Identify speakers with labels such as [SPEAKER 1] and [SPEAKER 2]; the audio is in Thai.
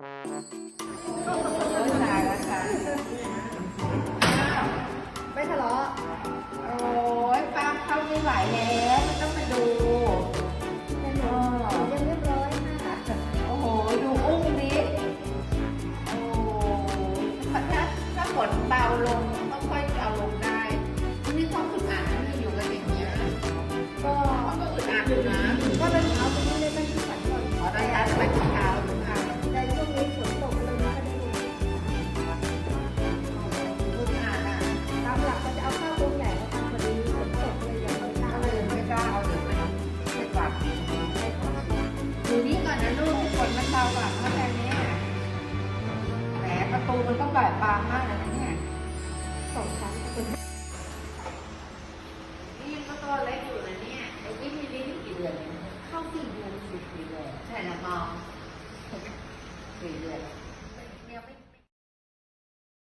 [SPEAKER 1] ตายแล้วค่ะ
[SPEAKER 2] ไม่ทะเลาะ
[SPEAKER 1] โอ้ยป้าเข้าไม่ไหวแล้วไม่ต้องมาดู
[SPEAKER 2] แต่หนูหนูยังเรียบร้อยค่ะ
[SPEAKER 1] โอ้โห ดูอุ้งดิโอ้ถ้าถ้าฝนเบาลงก็ค่อยเอาลงได้ นี่เขาอึดอัดนะอยู่กันอย่างเงี้ย
[SPEAKER 2] ก็
[SPEAKER 1] ก็อึดอัดอยู่นะ ตูมันก็แบบบางมากเลยนะเนี่ย
[SPEAKER 2] สองชั้นเป็น
[SPEAKER 1] นี่ยังก็ตัวเล็กอยู่นะเนี่ยไอ้ยี่นี่นี่กี่เดือนเนี่ย
[SPEAKER 2] เข้าสี่เดือน
[SPEAKER 1] สิบสี่เดือนใช่ละมองสี่เดือน